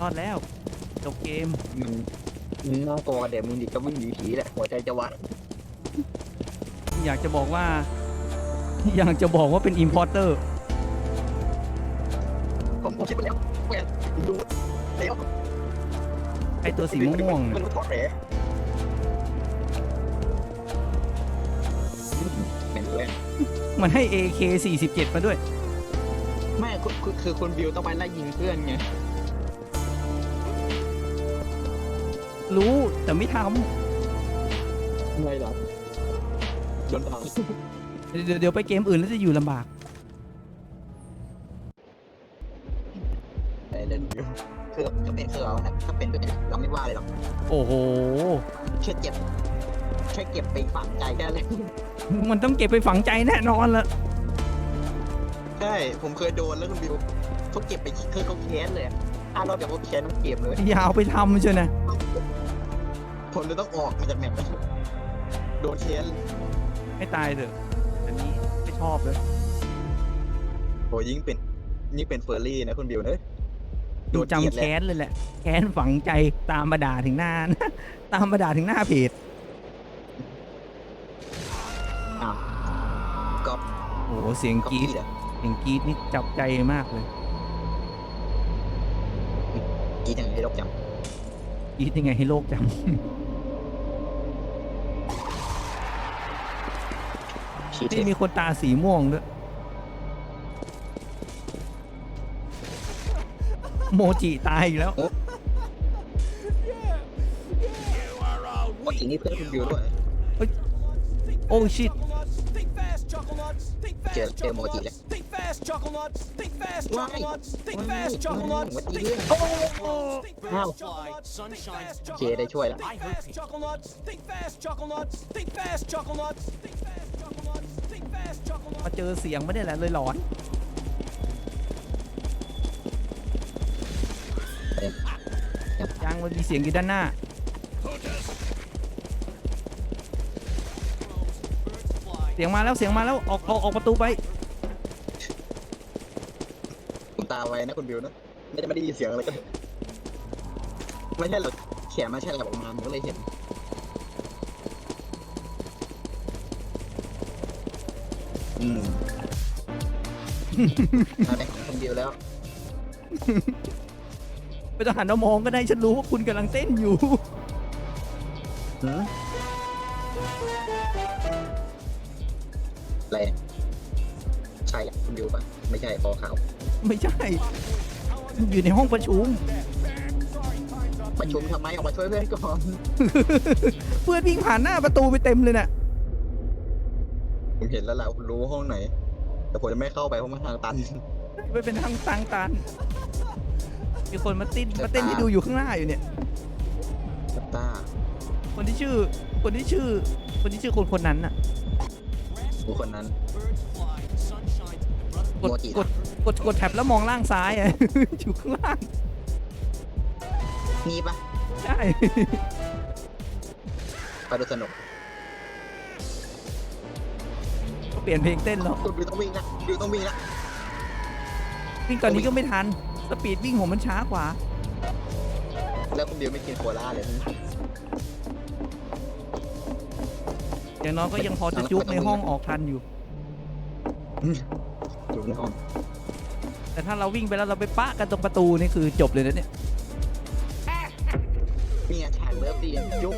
รอดแล้ว จบเกมมันมันน่ากลัวเดี๋ยวมึงดิก็วิ่งหนีผีแหละหัวใจจะวายอยากจะบอกว่า อยากจะบอกว่าเป็นอิ p พอร์เตอร์ ผมผมคิดไปแล้วแหวนดูแล้วไอตัวสีม่วงๆมันเนี่ยรู้ถอดแหลเป็นเลยมันให้ AK 47มาด้วย ไม่คือคือคือคุณบิวต้องไปไล่ยิงเพื่อนไงรู้แต่ไม่ทไม่หรอโดนตามำเดี๋ยวเดี๋ยวไปเกมอื่นแล้วจะอยู่ลำบาก ถ้าเป็นก็เป็นเราไม่ว่าเลยหรอกโอ้โห แค่เจ็บแค่เก็บไปฝังใจแค่เลย มันต้องเก็บไปฝังใจแน่นอนละใช่ผมเคยโดนแล้วคุณบิวเขาเก็บไปคือเขาแค้นเลยอะถ้าเราเดี๋ยวเขาแค้นต้องเก็บเลย อย่าเอาไปทำเชียวนะ ผมเลยต้องออกมาจากแมปแล้วโดนแค้นให้ตายเถอะ อันนี้ไม่ชอบเลย โหยิ่งเป็นยิ่งเป็นเฟอร์รี่นะคุณบิวเนอะ ดูจำแค้นเลยแหละ แค้นฝังใจตามมาด่าถึงหน้า ตามมาด่าถึงหน้าเพจอ้าวก็โอ้โหเสียงก็กรี๊ดพี่อะเสียงกรี๊ดนี่จับใจมากเลยกรีดยังไงให้เราจกรี๊ดยังไงให้โลกจำชีำเทนี่สมีคนตาสีม่วงด้วย โมจิตายอีกแล้วว่าอีนี่เพื่อนคุณบิวด้วย โอ้ชิต เจอเจอโมจิแล้ว ว้ายว้ายวัดดีด้วยอ้าวเจได้ช่วยแล้วมาเจอเสียงไม่ได้แหละเลยหลอน ยังมันมีเสียงอยู่ด้านหน้า เสียงมาแล้วเสียงมาแล้วออกออกออกประตูไปผมตาไวนะคุณบิวนะไม่ได้ไม่ได้ยินเสียงอะไรก็ไม่ใช่เราเขียนมาใช่อะไรออกมาผมก็เลยเห็นอืมมาเป็นของคุณบิวแล้ว ไม่ต้องหันมามองก็ได้ฉันรู้ว่าคุณกำลังเต้นอยู่ หืมอะไรใช่แหละคุณบิวปะไม่ใช่คอขาวไม่ใช่ อยู่ในห้องประชุม ประชุมทำไมออกมาช่วยเพื่อนก่อนเพื่อนวิ่งผ่านหน้าประตูไปเต็มเลยน่ะผมเห็นแล้วแหละคุณรู้ห้องไหน แต่ผมจะไม่เข้าไปเพราะมันทางตัน ไม่เป็นทางตังตัน มีคนมาติ้นจะมาเต้นตามให้ดูอยู่ข้างหน้าอยู่เนี่ยสตาร์คนที่ชื่อ คนที่ชื่อ คนที่ชื่อคนคนนั้นน่ะ ผู้คนนั้น กด โมจิ กด กด กดแท็บแล้วมองล่างซ้ายอะ อยู่ข้างล่าง นี่ปะใช่ ไปดูสนุกเปลี่ยนเพลงเต้นแล้ว คุณบิวต้องวิ่งนะบิวต้องวิ่งนะวิ่งตอนนี้ก็ไม่ทัน สปีดวิ่งผมมันช้ากว่า แล้วคุณบิวไม่กินโคลาเลยนะอย่างน้อยก็ยังพอจะจุกในห้องออกทันอยู่อยู่ในห้องแต่ถ้าเราวิ่งไปแล้วเราไปปะกันตรงประตูนี่คือจบเลยนะเนี่ยนี่ไงฉากเลิฟดียุ่ง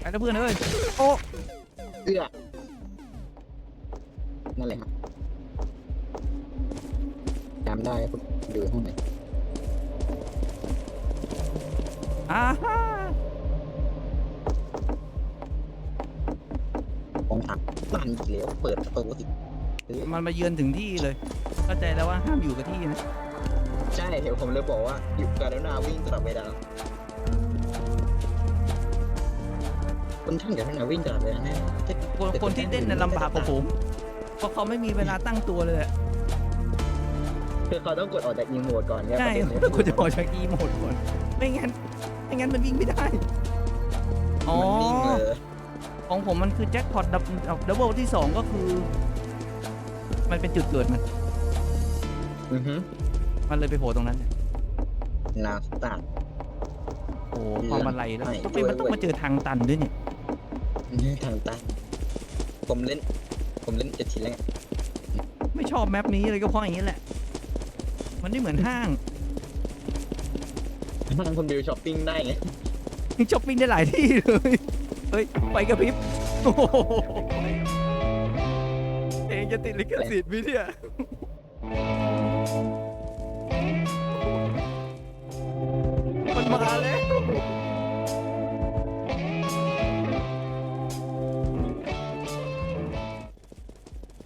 ไปแล้วเพื่อนเอ้ยโอ้เอื้อนั่นแหละครับจำ ได้คุณอยู่ห้องไหนอาฮ่าห้องอักมันอีกแล้วเปิดประตูสิมันมาเยือนถึงที่เลย เข้าใจแล้วว่าห้ามอยู่กับที่นะ ใช่เห็นผมเลยบอกว่าอยู่การนาวิ่งตลอดเวลาคนช่างการนาวิ่งตลอดเวลาแน่คนคนที่เต้นน่ะลำบากกว่าผม เพราะเขาไม่มีเวลาตั้งตัวเลยอะ คือเขาต้องกดออกจากอีโมดก่อนเนี่ยใช่ประเด็นเนี่ยกูจะบอกจากอีโหมดก่อนไม่งั้นไม่งั้นมันวิ่งไม่ได้ อ๋อ มันนิ่งเลยของผมมันคือแจ็คพอตดับดับเบิลที่สองก็คือ มันเป็นจุดเกิดมัน อือฮึมันเลยไปโผล่ตรงนั้นนาสตาร์โอ้โหความอะไรแล้วไม่ทำไมมันต้องมาเจอทางตันด้วยเนี่ย ทางใต้ผมเล่น ผมเล่นเจ็ดชิ้นแล้วไงไม่ชอบแมปนี้เลยก็เพราะอย่างนี้แหละ มันไม่เหมือนห้างทางคนบิวช้อปปิ้งได้ไงช้อปปิ้งได้หลายที่เลย เฮ้ย ไปกระพริบโอ้โหเองจะติดลิขสิทธิ์มิเนี่ยมันมาแล้ว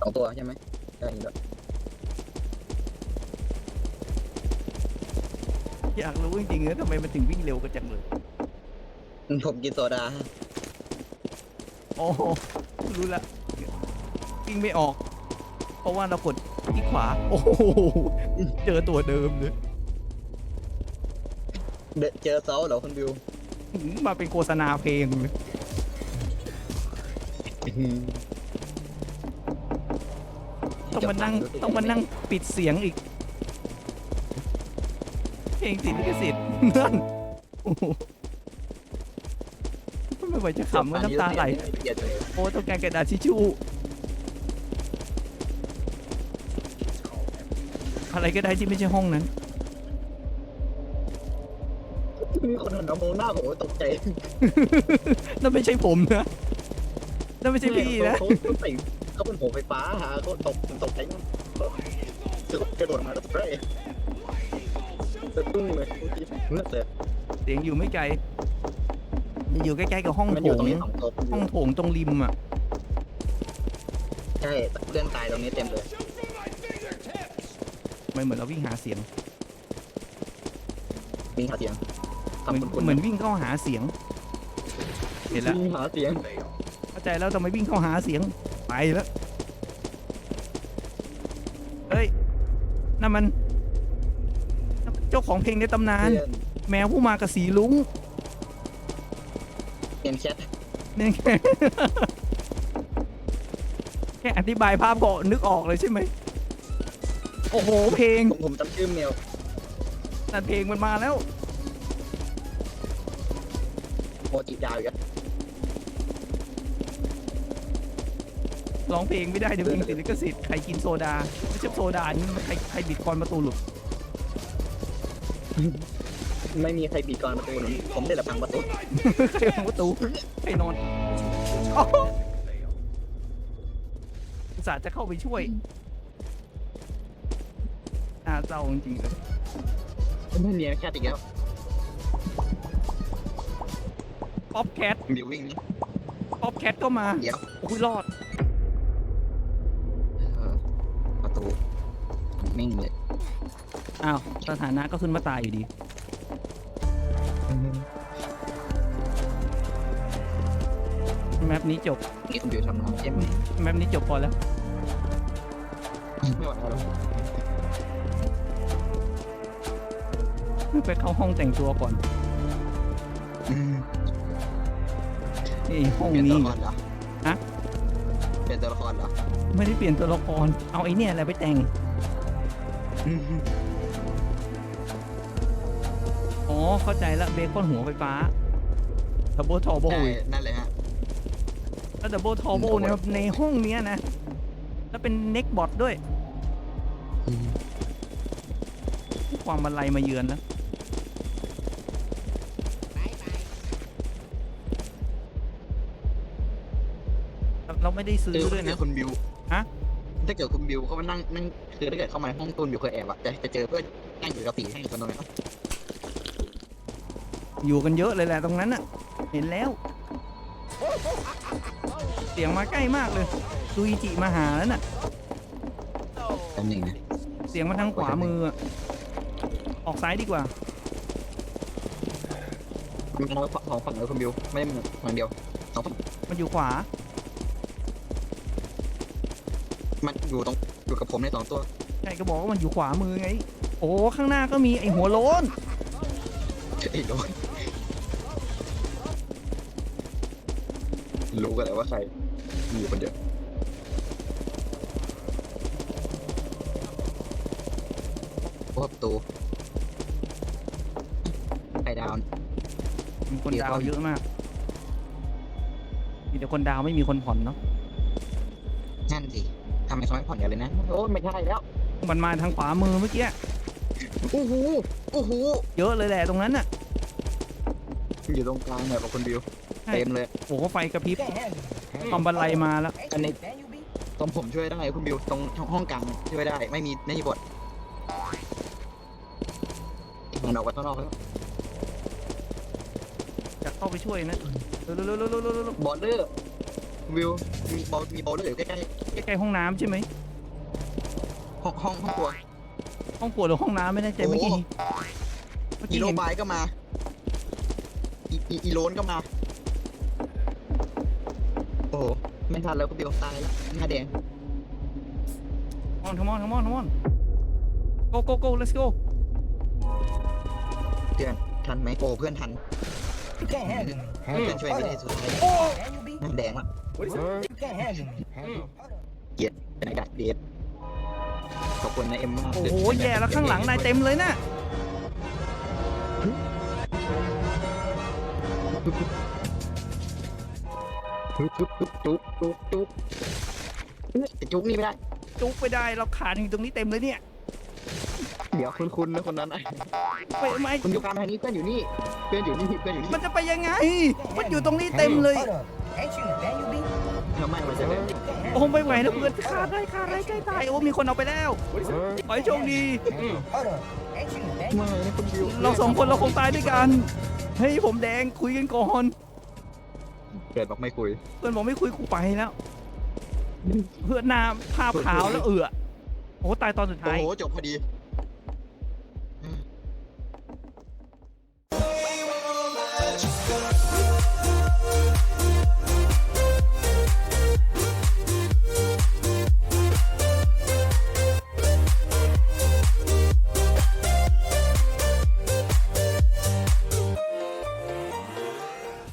สองตัวใช่ไหมใช่แล้ว อยากรู้จริงๆนะทำไมมันถึงวิ่งเร็วกันจังเลย ผมกินโซดาโอ้โหรู้ละวิ่งไม่ออก เพราะว่าเรากดที่ขวา โอ้โหเจอตัวเดิมเลยเดอะเจอเซาเหรอคนบิวหืมมาเป็นโฆษณาเพลงเลยต้องมานั่งต้องมานั่งปิดเสียงอีกเพ ลงติดลิขสิทธิ์นั่นโอ้โหไม่ไหวจะขำว่าน้ำตาไหลเกลียดเลยโอ้ต้องการกระดาษทิชชู่อะไรก็ได้ที่ไม่ใช่ห้องนั้น มีคนหันมามองหน้าผมตกใจนั่นไม่ใช่ผมนะ นั่นไม่ใช่พี่นะเขาเขาใส่เขาเป็นผมไฟฟ้าฮะเขาตกตกใจคือกระโดดมาแล้วเฮ้ย สะตุ้งเลยเมื่อเสร็จเสียงอยู่ไม่ไกลอยู่ใกล้ๆกับห้องมันโถอยู่ตงรงนี้สองตัวห้องโถงตรงริมอะใช่เพื่อนตายตรงนี้เต็มเลยไม่เหมือนเราวิ่งหาเสียงมีหาเสียงเหมือนทำคุณเหมือนวิ่งเข้าหาเสียง เห็นแล้วมีหาเสียงเข้าใจแล้วทำไมวิ่งเข้าหาเสียงไปแล้วเฮ้ยนั่นมันนั่นมันเจ้าของเพลงในตำนานเพื่อนแมวผู้มากับสีลุงเกมแชทเนี่ยแค่ แค่อธิบายภาพก็นึกออกเลยใช่ไหมโอ้โหเพลงผมผมจำชื่อเมลนั่นเพลงมันมาแล้ว โมจิดาวอีกแล้วร้องเพลงไม่ได้เดี๋ยวเพลงติดลิขสิทธิ์ใครกินโซดาไม่ใช่โซดานี่มันใครใครบิดคอนประตูหลุด ไม่มีใครบีบกรอนประตูหนุนผมได้แต่พังประตูใครพังประตูใครนอนอ้าวอุตส่าห์จะเข้าไปช่วยน่าเศร้าจริงๆเลยไม่เนียนแค่อีกแล้วป๊อปแคทบิววิ่งนี่ป๊อปแคทก็มาเดี๋ยวโอ้ยรอด เออประตูนิ่งเลย อ้าวสถานะก็ขึ้นมาตายอยู่ดี แมปนี้จบ นี่คุณบิวทำงานใช่ไหมแมปนี้จบพอแล้ว ไม่ไหวแล้ว ไปเข้าห้องแต่งตัวก่อน นี่ห้องเปลี่ยนตัวนี้ ละครเหรอฮะ เปลี่ยนตัวละครเหรอไม่ได้เปลี่ยนตัวละคร เอาไอ้เนี่ยอะไรไปแต่ง เข้าใจละเบคอนหัวไฟฟ้าดับเบิลทอโบใช่นั่นเลยฮะ แล้วดับเบิลทอโบในในห้องเนี้ยนะ แล้วเป็นเน็กบอทด้วย ความบันไลมาเยือนแล้ว เราไม่ได้ซื้อคือด้วยถ้าเกินะ ดคุณบิวฮะ ถ้าเกิดคุณบิวเขามานั่งนั่งคือถ้าเกิดเข้ามาในห้องตูนบิวเคยแอบอะจะจะเจอเพื่อนนั่งอยู่กับตีให้คนตรงนั้น อยู่กันเยอะเลยแหละตรงนั้นน่ะเห็นแล้ว เสียงมาใกล้มากเลยซูอิจิมาหาแล้วน่ะ ตำแหน่งนะเสียงมาทางขวามืออะออกซ้ายดีกว่า มันเป็นสองฝั่งเลยคุณบิว ไม่ได้ฝั่งเดียวสองฝั่งมันอยู่ขวา มันอยู่ตรงอยู่กับผมในสองตัวใช่ก็บอกว่ามันอยู่ขวามือไง โอ้ข้างหน้าก็มีไอหัวโล้นไอ้โดน รู้กันแล้วว่าใครมีอยู่คนเดียวโอ้ประตูไข่ดาวน์มีคนเดี๋ยวดาวก่อนเยอะมาก มีแต่คนดาวไม่มีคนผ่อนเนาะ นั่นสิทำไมเขาไม่ผ่อนกันเลยนะ โอ้ไม่ใช่แล้ว มันมาทางขวามือเมื่อกี้ โอ้โห โอ้โห เยอะเลยแหละตรงนั้นน่ะ อยู่ตรงกลางแบบคนวิว ใช่ เต็มเลย โอ้โหไฟกระพริบความบันไลมาแล้ว อันนี้ตรงผมช่วยได้คุณบิวตรงห้องกลางช่วยได้ไม่มีไม่มีบทมันออกไปข้างนอกแล้วจะเข้าไปช่วยนะเร็วเร็วเร็วเร็วเร็วเร็วเร็วบอลเลอร์วิวมีบอลมีบอลเลอร์อยู่ใกล้ใกล้ๆห้องน้ำใช่ไหมๆห้องห้องห้องครัวห้องครัวหรือห้องน้ำไม่แน่ใจเมื่อกี้โอ้เมื่ออีกี้โรเห็นบายก็มาอีอีอีโลนก็มาโอ้โหไม่ทันแล้วคุณบิวตายแล้วหน้าแดงทมอนทมอนทมอน go go go let's go เพื่อนทันไหมโอ้เพื่อนทัน You can't handle me. เพื่อนช่วยไม่ได้สุดท้าย Can you be? หน้าแดงละ You can't handle me. Hold up. เป็นไอ้ดักเดทขอบคุณนะเอ็มมากโอ้โห แย่แล้วข้างหลังนายเต็มเลยน่ะ จุ๊บจุ๊บจุ๊บจุ๊บจุ๊บจุ๊บจุ๊บนี่ไม่ได้ จุกไปได้เราขาดอยู่ตรงนี้เต็มเลยเนี่ยเดี๋ยวคุณคุณนะคนนั้นไอ้ไปไม่คุณอยู่กางทางนี้เพื่อนอยู่นี่เพื่อนอยู่นี่เพื่อนอยู่นี่มันจะไปยังไง มันอยู่ตรงนี้เต็มเลย ทำไมมันจะไม่โอ้ไม่ไหวแล้วเพื่อนขาดได้ขาดได้ใกล้ตายโอ้มีคนเอาไปแล้วขอให้โชคดี ไม่นะคุณบิวเราสองคนเราคงตายด้วยกันเฮ้ยผมแดงคุยกันก่อน เกิดบอกไม่คุย เพื่อนบอกไม่คุยกูไปแล้ว เพื่อนหน้าภาพขาวแล้วเอือโอ้ตายตอนสุดโอ้ท้ายโหจบพอดี